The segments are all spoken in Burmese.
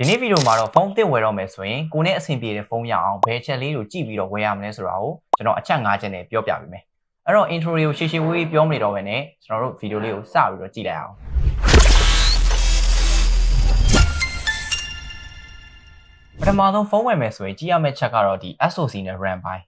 ဒီနေ့ဗီဒီယိုမှာတော့ဖုန်းသစ်ဝယ်တော့မယ်ဆိုရင်ကိုနဲ့အဆင်ပြေတဲ့ဖုန်းရအောင်ဘယ်ချက်လေးကိုကြည့်ပြီးတော့ဝယ်ရမလဲဆိုတာကိုကျွန်တော်အချက်၅ချက်နဲ့ပြောပြပေးမယ်အဲ့တော့ intro လေးကိုရှေ့ရှေ့ဝေးပြောမနေတော့ဘဲနဲ့ကျွန်တော်တို့ဗီဒီယိုလေးကိုစပြီးတော့ကြည့်လိုက်အောင်ပထမဆုံးဖုန်းဝယ်မယ်ဆိုရင်ကြည့်ရမယ့်ချက်ကတော့ဒီ SoC နဲ့ RAM ပိုင်း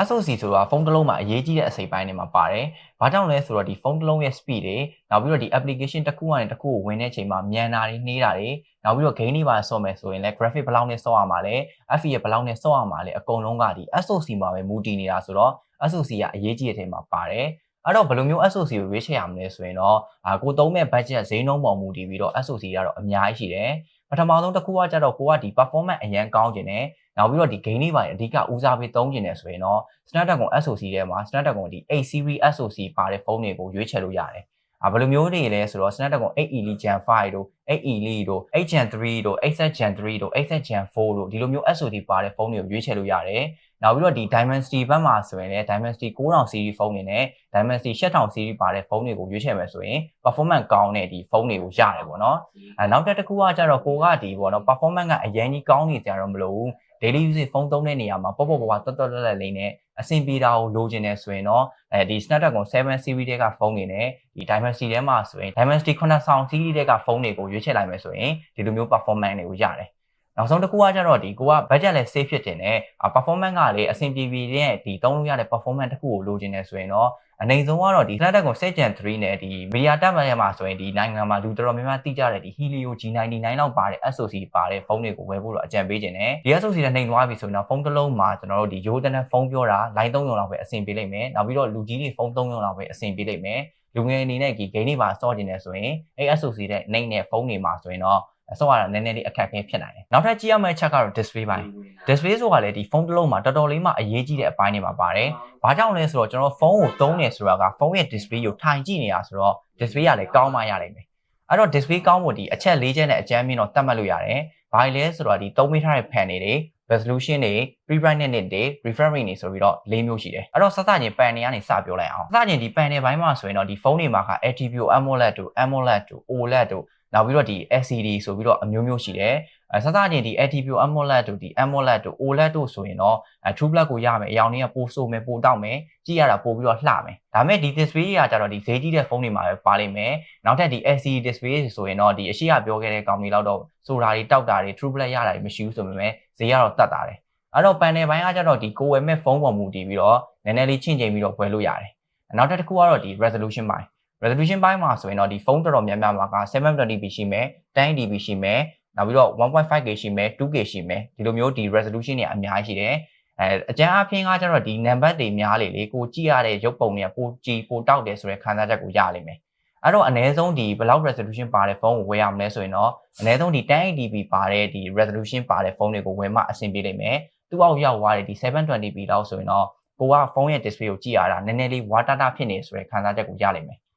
SoC ဆိုတာဖုန်းတစ်လုံးမှာအရေးကြီးတဲ့အစိပ်ပိုင်းတွေမှာပါတယ်။ဘာကြောင့်လဲဆိုတော့ဒီဖုန်းတစ်လုံးရဲ့ speed တွေနောက်ပြီးတော့ဒီ application တစ်ခုကနေတစ်ခုကိုဝင်တဲ့အချိန်မှာမြန်တာတွေနှေးတာတွေနောက်ပြီးတော့ gain တွေပါဆော့မယ်ဆိုရင်လည်း graphic ဘယ်လောက်နဲ့ဆော့ရမှာလဲ FE ဘယ်လောက်နဲ့ဆော့ရမှာလဲအကုန်လုံးကဒီ SoC မှာပဲမူတည်နေတာဆိုတော့ SoC ကအရေးကြီးတဲ့အချိန်မှာပါတယ်။အဲ့တော့ဘယ်လိုမျိုး SoC ကိုရွေးချယ်ရမလဲဆိုရင်တော့အာကိုသုံးမဲ့ budget ဈေးနှုန်းပေါ်မူတည်ပြီးတော့ SoC ကတော့အများကြီးရှိတယ်။ပထမဆုံးတစ်ခုကကြတော့ကိုကဒီ performance အရန်ကောင်းခြင်းနဲ့ နောက်ပြီးတော့ဒီ gain တွေပါအဓိကဦးစားပေးသုံးခြင်းနဲ့ဆိုရင်တော့ Snapdragon SoC ထဲမှာ Snapdragon ဒီ 8 series SoC ပါတဲ့ဖုန်းတွေကိုရွေးချယ်လို့ရတယ်။အာဘယ်လိုမျိုးတွေလဲဆိုတော့ Snapdragon 8 Elite Gen 5တို့8 Elite တို့8 Gen 3တို့8 Gen 3တို့8 Gen 4တို့ဒီလိုမျိုး SoC ပါတဲ့ဖုန်းတွေကိုရွေးချယ်လို့ရတယ်။နောက်ပြီးတော့ဒီ Dimensity ဘက်မှာဆိုရင်လည်း Dimensity 9000 series ဖုန်းတွေနဲ့ Dimensity 8000 series ပါတဲ့ဖုန်းတွေကိုရွေးချယ်မယ်ဆိုရင် performance ကောင်းတဲ့ဒီဖုန်းတွေကိုရတယ်ပေါ့နော်။အဲနောက်တစ်ခုကကြတော့ကိုကဒီပေါ့နော် performance ကအရင်ကြီးကောင်းနေကြတော့မလို့ daily usage ဖုန်းသုံးတဲ့နေရာမှာပေါ့ပေါ့ပေါ့ပေါ့တော်တော်လက်လက်လေးနဲ့အဆင်ပြေတာကိုလိုချင်နေဆိုရင်တော့အဲဒီ Snapdragon 7 series တွေကဖုန်းတွေနဲ့ဒီ Dimensity ထဲမှာဆိုရင် Dimensity 9000 series တွေကဖုန်းတွေကိုရွေးချယ်လိုက်မယ်ဆိုရင်ဒီလိုမျိုး performance တွေကိုရတယ်နောက်ဆုံးတစ်ခုကကြတော့ဒီကိုက budget လည်း safe ဖြစ်တင်တယ် performance ကလည်းအဆင်ပြေပြေတဲ့ဒီသုံးလို့ရတဲ့ performance တစ်ခုကိုလိုချင်နေဆိုရင်တော့ အနေဆုံးကတော့ဒီ Snapdragon 7 Gen 3နဲ့ဒီ Media Tab ထဲမှာဆိုရင်ဒီနိုင်ငံမှာလူတော်တော်များများသိကြတဲ့ဒီ Helio G99 လောက်ပါတဲ့ SoC ပါတဲ့ဖုန်းတွေကိုဝယ်ဖို့တော့အကြံပေးခြင်းနဲ့ဒီ SoC နဲ့နှိမ်သွားပြီဆိုရင်တော့ဖုန်းတစ်လုံးမှာကျွန်တော်တို့ဒီ Yo တနက်ဖုန်းပြောတာ line 3ရုံလောက်ပဲအဆင်ပြေလိမ့်မယ်နောက်ပြီးတော့လူကြီးတွေဖုန်း3ရုံလောက်ပဲအဆင်ပြေလိမ့်မယ်လူငယ်အနေနဲ့ဒီ game တွေပါစော့ကျင်နေဆိုရင်အဲ SoC တဲ့နှိမ်တဲ့ဖုန်းတွေမှာဆိုရင်တော့ ဆော့ရတာနည်းနည်းလေးအခက်အခဲဖြစ်နိုင်တယ်နောက်ထပ်ကြည့်ရမယ့်ချက်ကတော့ display ပိုင်း display ဆိုတာလည်းဒီဖုန်းတစ်လုံးမှာတော်တော်လေးမှအရေးကြီးတဲ့အပိုင်းတွေမှာပါတယ်။ဘာကြောင့်လဲဆိုတော့ကျွန်တော်ဖုန်းကိုသုံးနေဆိုတာကဖုန်းရဲ့ display ကိုထိုင်ကြည့်နေတာဆိုတော့ display ကလည်းကောင်းမှရနိုင်မယ်။အဲ့တော့ display ကောင်းဖို့ဒီအချက်၄ချက်နဲ့အကြမ်းမြင့်တော့တတ်မှတ်လို့ရတယ်။ဘာလဲဆိုတော့ဒီသုံးပေးထားတဲ့ pan တွေ resolution တွေ pre brightness တွေ refresh rate တွေဆိုပြီးတော့၄မျိုးရှိတယ်။အဲ့တော့စစချင်း pan တွေကနေစပြောလိုက်အောင်။စစချင်းဒီ pan တွေဘိုင်းမှာဆိုရင်တော့ဒီဖုန်းတွေမှာက LTPO AMOLED တို့ AMOLED တို့ OLED တို့ နောက်ပြီးတော့ဒီ LCD ဆိုပြီးတော့အမျိုးမျိုးရှိတယ်အဲစစချင်းဒီ LTPO AMOLED တို့ဒီ AMOLED တို့ OLED တို့ဆိုရင်တော့အဲ True Black ကိုရမယ်အရောင်တွေကပိုဆိုမယ်ပိုတောက်မယ်ကြည့်ရတာပိုပြီးတော့လှမယ်ဒါပေမဲ့ဒီ display တွေကကြတော့ဒီဈေးကြီးတဲ့ဖုန်းတွေမှာပဲပါလိမ့်မယ်နောက်ထပ်ဒီ LCD display ဆိုရင်တော့ဒီအရှိရပြောခဲ့တဲ့ကောင်တွေလောက်တော့ဆိုတာတွေတောက်တာတွေ True Black ရတာတွေမရှိဘူးဆိုပေမဲ့ဈေးကတော့တက်တာတယ်အဲ့တော့ panel ဘိုင်းကကြတော့ဒီကိုဝယ်မဲ့ဖုန်းပေါ်မူတည်ပြီးတော့နည်းနည်းလေးချင့်ချိန်ပြီးတော့ဝယ်လို့ရတယ်နောက်ထပ်တစ်ခုကတော့ဒီ resolution ဘိုင်း resolution ဘိုင်းမှာဆိုရင်တော့ဒီဖုန်းတော်တော်များများမှာက 720p ရှိမယ် 10dp ရှိမယ်နောက်ပြီးတော့ 1.5k ရှိမယ် 2k ရှိမယ်ဒီလိုမျိုးဒီ resolution တွေအများကြီးရှိတယ်အဲအကြမ်းအဖျင်းကကျတော့ဒီ number တွေများလေလေကိုကြည့်ရတဲ့ရုပ်ပုံတွေကပိုကြည်ပိုတောက်တယ်ဆိုတဲ့ခံစားချက်ကိုရလိမ့်မယ်အဲ့တော့အနည်းဆုံးဒီဘယ်လောက် resolution ပါတဲ့ဖုန်းကိုဝယ်ရမလဲဆိုရင်တော့အနည်းဆုံးဒီ 1080p ပါတဲ့ဒီ resolution ပါတဲ့ဖုန်းတွေကိုဝယ်မှအဆင်ပြေလိမ့်မယ်သူ့အောက်ရောက်သွားတဲ့ဒီ 720p လောက်ဆိုရင်တော့ကိုကဖုန်းရဲ့ display ကိုကြည့်ရတာနည်းနည်းလေး water data ဖြစ်နေဆိုတဲ့ခံစားချက်ကိုရလိမ့်မယ်အဲ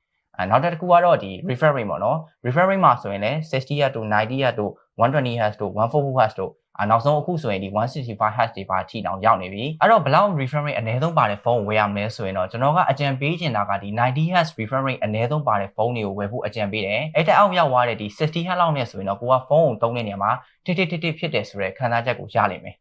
နောက်တစ်ခုကတော့ဒီ refresh rate ပေါ့နော် refresh rate မှာဆိုရင်လည်း60 Hz တို့90 Hz တို့120 Hz တို့144 Hz တို့အနောက်ဆုံးအခုဆိုရင်ဒီ165 Hz တွေပါထိတောင်ရောက်နေပြီအဲ့တော့ဘလောက် refresh rate အနည်းဆုံးပါတဲ့ဖုန်းကိုဝယ်ရမလဲဆိုရင်တော့ကျွန်တော်ကအကြံပေးချင်တာကဒီ90 Hz refresh rate အနည်းဆုံးပါတဲ့ဖုန်းတွေကိုဝယ်ဖို့အကြံပေးတယ်အဲ့တက်အောက်ရောက်သွားတဲ့ဒီ60 Hz လောက်နဲ့ဆိုရင်တော့ကိုကဖုန်းကိုသုံးတဲ့နေရာမှာတိတိတိတိဖြစ်တယ်ဆိုတဲ့ခံစားချက်ကိုရလိမ့်မယ်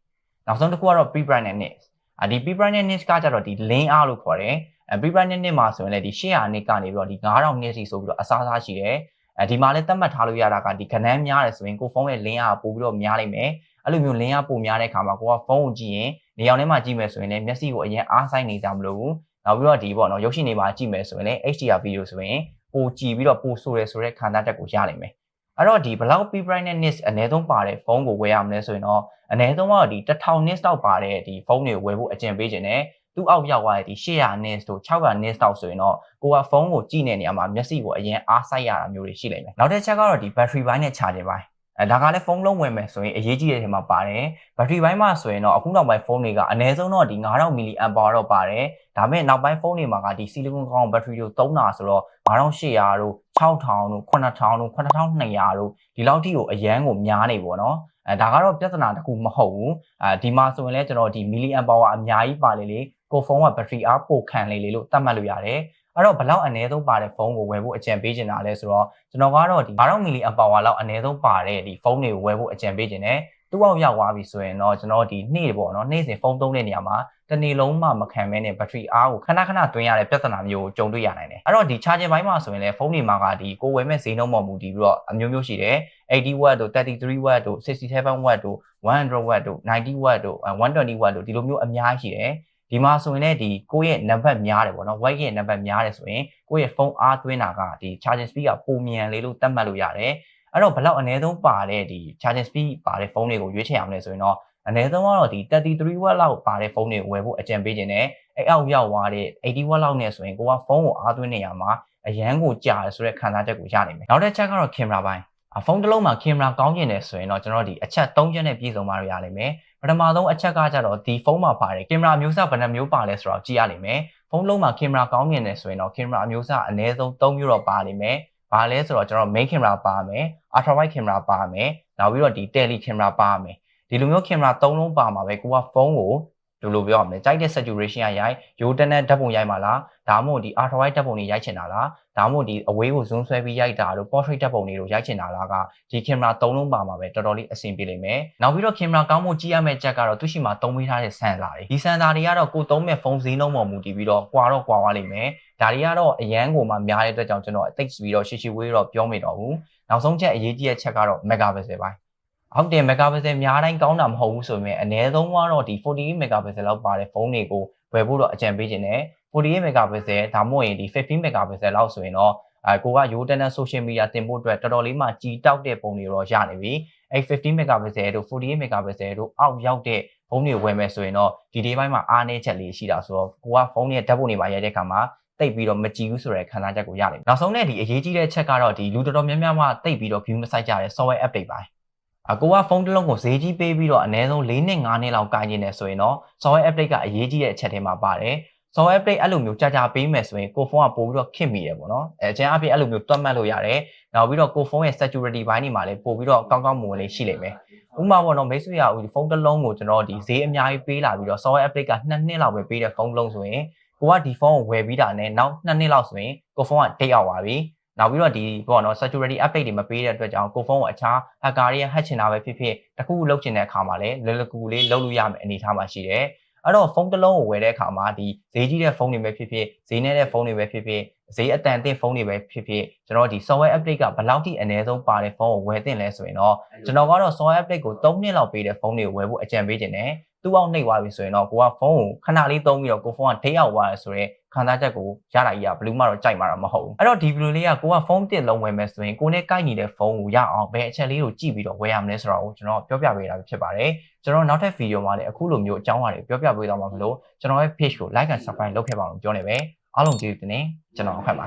နောက်ဆုံးတစ်ခုကတော့ pre brightness အဒီ pre brightness ကကြတော့ဒီ lane R လို့ခေါ်တယ် အဲ pre brightness နှစ်မှာဆိုရင်လည်းဒီ800နစ်ကနေပြီးတော့ဒီ9000နစ်စီဆိုပြီးတော့အစားအစားရှိတယ်အဲဒီမှာလည်းသတ်မှတ်ထားလို့ရတာကဒီခဏန်းများတယ်ဆိုရင်ကိုဖုန်းရဲ့ link ကပို့ပြီးတော့များလိုက်မယ်အဲ့လိုမျိုး link ကပိုများတဲ့ခါမှာကိုကဖုန်းကိုကြည့်ရင်နေအောင်ထဲမှာကြည့်မယ်ဆိုရင်လည်းမျက်စိကိုအရင်အားဆိုင်နေကြမလို့ဘူးနောက်ပြီးတော့ဒီပေါ့နော်ရုပ်ရှင်တွေမှာကြည့်မယ်ဆိုရင်လည်း HDR video ဆိုရင်ပိုကြည့်ပြီးတော့ပိုဆိုရဲဆိုတဲ့ခံစားချက်ကိုရနိုင်မယ်အဲ့တော့ဒီ block p brightness အနည်းဆုံးပါတဲ့ဖုန်းကိုဝယ်ရမလဲဆိုရင်တော့အနည်းဆုံးကတော့ဒီ1000 nits တောက်ပါတဲ့ဒီဖုန်းတွေကိုဝယ်ဖို့အကြံပေးခြင်းနဲ့ သူ့အောက်ရောက်သွားတဲ့ဒီ800 nits တို့600 nits တောက်ဆိုရင်တော့ကိုကဖုန်းကိုကြည့်နေတဲ့နေရာမှာမျက်စိကိုအရင်အားစိုက်ရတာမျိုးတွေရှိလိမ့်မယ်နောက်တစ်ချက်ကတော့ဒီ battery ဘိုင်းနဲ့ charging ဘိုင်းအဲဒါကလည်းဖုန်းလုံးဝင်မယ်ဆိုရင်အရေးကြီးတဲ့ထဲမှာပါတယ်ဘက်ထရီဘိုင်းမှာဆိုရင်တော့အခုနောက်ပိုင်းဖုန်းတွေကအနည်းဆုံးတော့ဒီ9000 mAh တော့ပါတယ်ဒါပေမဲ့နောက်ပိုင်းဖုန်းတွေမှာကဒီဆီလီကွန်ကောင်းဘက်ထရီကိုသုံးတာဆိုတော့9800တို့6000တို့9000တို့9200တို့ဒီလောက်ထိကိုအရန်ကိုများနေပေါ့နော်အဲဒါကတော့ပြဿနာတစ်ခုမဟုတ်ဘူးအဲဒီမှာဆိုရင်လည်းကျွန်တော်ဒီ milliamp power အများကြီးပါလေလေ ကိုဖုန်းကဘက်ထရီအားပိုခံလေလေလို့သတ်မှတ်လို့ရတယ်အဲ့တော့ဘယ်လောက်အနည်းဆုံးပါတဲ့ဖုန်းကိုဝယ်ဖို့အကြံပေးချင်တာလဲဆိုတော့ကျွန်တော်ကတော့ဒီ9000မီလီအမ်ပါဝါလောက်အနည်းဆုံးပါတဲ့ဒီဖုန်းတွေကိုဝယ်ဖို့အကြံပေးချင်တယ်သူ့အောက်ရောက်သွားပြီဆိုရင်တော့ကျွန်တော်ဒီနေ့ပေါ့နော်နေ့စဉ်ဖုန်းသုံးတဲ့နေရာမှာတစ်နေ့လုံးမှမခံမဲနဲ့ဘက်ထရီအားကိုခဏခဏသွင်းရတဲ့ပြဿနာမျိုးကိုကြုံတွေ့ရနိုင်တယ်အဲ့တော့ဒီ charging ဘိုင်းမှာဆိုရင်လည်းဖုန်းတွေမှာကဒီကိုဝယ်မဲ့ဈေးနှုန်းပေါ်မူတည်ပြီးတော့အမျိုးမျိုးရှိတယ်80 watt တို့33 watt တို့67 watt တို့100 watt တို့90 watt တို့120 watt တို့ဒီလိုမျိုးအများကြီးရှိတယ် ဒီမှာဆိုရင်လည်းဒီကိုယ့်ရဲ့နံပါတ်များတယ်ပေါ့နော် white ရဲ့နံပါတ်များတယ်ဆိုရင်ကိုယ့်ရဲ့ဖုန်းအားသွင်းတာကဒီ charging speed ကပုံမြန်လေးလို့သတ်မှတ်လို့ရတယ်အဲ့တော့ဘလောက်အနည်းဆုံးပါတဲ့ဒီ charging speed ပါတဲ့ဖုန်းတွေကိုရွေးချယ်အောင်လဲဆိုရင်တော့အနည်းဆုံးကတော့ဒီ33 watt လောက်ပါတဲ့ဖုန်းတွေကိုဝယ်ဖို့အကြံပေးခြင်းနဲ့အဲ့အောက်ရောက်သွားတဲ့80 watt လောက်နဲ့ဆိုရင်ကိုကဖုန်းကိုအားသွင်းနေရမှာအရန်ကိုကြာတယ်ဆိုတဲ့ခံစားချက်ကိုရနိုင်မယ်နောက်တစ်ချက်ကတော့ camera ပိုင်းအ ဖုန်းတစ်လုံးမှာ camera ကောင်းကျင်တယ်ဆိုရင်တော့ကျွန်တော်ဒီအချက်၃ချက်နဲ့ပြည့်စုံပါရရလိမ့်မယ်ပထမဆုံးအချက်ကကြတော့ဒီဖုန်းမှာပါတဲ့ camera အမျိုးအစားဘယ်နှမျိုးပါလဲဆိုတော့ကြည့်ရလိမ့်မယ်ဖုန်းလုံးမှာ camera ကောင်းကျင်တယ်ဆိုရင်တော့ camera အမျိုးအစားအနည်းဆုံး၃မျိုးတော့ပါလိမ့်မယ်ဘာလဲဆိုတော့ကျွန်တော် main camera ပါမယ် ultra wide camera ပါမယ်နောက်ပြီးတော့ဒီ tele camera ပါမယ်ဒီလိုမျိုး camera ၃လုံးပါမှာပဲကိုကဖုန်းကို ဒီလိုပြောရမယ်ကြိုက်တဲ့ saturation ရရိုက်ရိုးတန်းတဲ့ဓာတ်ပုံရိုက်မှာလားဒါမှမဟုတ်ဒီ ultra wide ဓာတ်ပုံတွေရိုက်ချင်တာလားဒါမှမဟုတ်ဒီအဝေးကို zoom ဆွဲပြီးရိုက်တာတို့ portrait ဓာတ်ပုံတွေတို့ရိုက်ချင်တာလားကဒီ camera ၃လုံးပါမှာပဲတော်တော်လေးအဆင်ပြေလိမ့်မယ်နောက်ပြီးတော့ camera ကောင်းမှုကြည့်ရမယ့်ချက်ကတော့သူရှိမှာသုံးပေးထားတဲ့ sensor တွေဒီ sensor တွေကတော့ကိုသုံးမဲ့ဖုန်းဈေးနှုန်းပေါ်မူတည်ပြီးတော့ကွာတော့ကွာသွားလိမ့်မယ်ဒါတွေကတော့အရန်ကိုမှများတဲ့အတွက်ကြောင့်ကျွန်တော်အသိပြီးတော့ရှီရှီဝေးတော့ပြောမိတော့ဘူးနောက်ဆုံးချက်အရေးကြီးတဲ့ချက်ကတော့ megapixel ပိုင်း ဟုတ်တယ် megapixel များတိုင်းကောင်းတာမဟုတ်ဘူးဆိုပေမဲ့အနည်းဆုံးကတော့ဒီ48 megapixel လောက်ပါတဲ့ဖုန်းတွေကိုဝယ်ဖို့တော့အကြံပေးခြင်းနဲ့48 megapixel ဒါမှမဟုတ်ရင်ဒီ15 megapixel လောက်ဆိုရင်တော့အဲကိုကရိုးတန်းတဲ့ social media တင်ဖို့အတွက်တော်တော်လေးမှကြီးတောက်တဲ့ပုံတွေတော့ရနေပြီအဲ15 megapixel တို့48 megapixel တို့အောက်ရောက်တဲ့ဖုန်းတွေဝယ်မယ်ဆိုရင်တော့ဒီဒီဘိုင်းမှာအားနည်းချက်လေးရှိတာဆိုတော့ကိုကဖုန်းရဲ့ဓာတ်ပုံတွေပါရိုက်တဲ့အခါမှာတိတ်ပြီးတော့မကြည့်ဘူးဆိုတဲ့ခံစားချက်ကိုရတယ်နောက်ဆုံးနဲ့ဒီအရေးကြီးတဲ့ချက်ကတော့ဒီလူတော်တော်များများမှတိတ်ပြီးတော့ view မဆိုင်ကြတဲ့ software update ပိုင်း အကိုကဖုန်းတစ်လုံးကိုဈေးကြီးပေးပြီးတော့အနည်းဆုံး၄နှစ်၅နှစ်လောက်ကိုင်နေတယ်ဆိုရင်တော့ software update ကအရေးကြီးတဲ့အချက်ထဲမှာပါတယ် software update အဲ့လိုမျိုးကြာကြာပေးမယ်ဆိုရင်ကိုဖုန်းကပို့ပြီးတော့ခင့်မိတယ်ပေါ့နော်အဲအကျဉ်းအပြည့်အဲ့လိုမျိုးတွတ်မှတ်လို့ရတယ်နောက်ပြီးတော့ကိုဖုန်းရဲ့ security ဘိုင်းတွေမှာလည်းပို့ပြီးတော့ကောင်းကောင်းမွန်မွန်လေးရှိလိမ့်မယ်ဥပမာပေါ့နော်မိတ်ဆွေရဦးဖုန်းတစ်လုံးကိုကျွန်တော်ဒီဈေးအများကြီးပေးလာပြီးတော့ software update က2နှစ်လောက်ပဲပေးတဲ့ဖုန်းတစ်လုံးဆိုရင်ကိုကဒီဖုန်းကိုဝယ်ပြီးတာနဲ့နောက်2နှစ်လောက်ဆိုရင်ကိုဖုန်းကတိတ်ရောက်သွားပြီ နောက်ပြီးတော့ဒီပေါ့နော် security update တွေမပေးတဲ့အတွက်ကြောင့်ကိုဖုန်းကိုအခြား hacker တွေ hack ချင်တာပဲဖြစ်ဖြစ်တခုခုလုပ်ချင်တဲ့အခါမှာလည်းလွယ်လွယ်ကူကူလေးလုပ်လို့ရမယ်အနေအထားမှာရှိတယ်အဲ့တော့ဖုန်းတစ်လုံးကိုဝယ်တဲ့အခါမှာဒီဈေးကြီးတဲ့ဖုန်းတွေပဲဖြစ်ဖြစ်ဈေးနည်းတဲ့ဖုန်းတွေပဲဖြစ်ဖြစ်ဈေးအတန်တင့်ဖုန်းတွေပဲဖြစ်ဖြစ်ကျွန်တော်ဒီ software update ကဘယ်လောက်ထိအနည်းဆုံးပါတဲ့ဖုန်းကိုဝယ်သင့်လဲဆိုရင်တော့ကျွန်တော်ကတော့ software update ကို3နှစ်လောက်ပေးတဲ့ဖုန်းတွေကိုဝယ်ဖို့အကြံပေးခြင်းနဲ့ သူ့အောင်နှိပ်သွားပြီဆိုရင်တော့ကိုကဖုန်းကိုခဏလေးသုံးပြီးတော့ကိုဖုန်းကဒိတ်ရောက်သွားတယ်ဆိုတော့ခံစားချက်ကိုရတာကြီးကဘလူးမှတော့ကြိုက်မှာတော့မဟုတ်ဘူးအဲ့တော့ဒီဗီဒီယိုလေးကကိုကဖုန်းတစ်လုံးဝယ်မယ်ဆိုရင်ကိုနဲ့ကိုက်နေတဲ့ဖုန်းကိုရအောင်ဘယ်အချက်လေးကိုကြည့်ပြီးတော့ဝယ်ရမလဲဆိုတော့ကျွန်တော်ပြောပြပေးတာဖြစ်ပါတယ်ကျွန်တော်နောက်ထပ်ဗီဒီယိုမှာလည်းအခုလိုမျိုးအကြောင်းအရာတွေပြောပြပေးသွားမှာမလို့ကျွန်တော်ရဲ့ page ကို like and subscribe လုပ်ခဲ့ပါအောင်ပြောနေပဲအားလုံးကျေးဇူးတင်နေကျွန်တော်အဖက်ပါ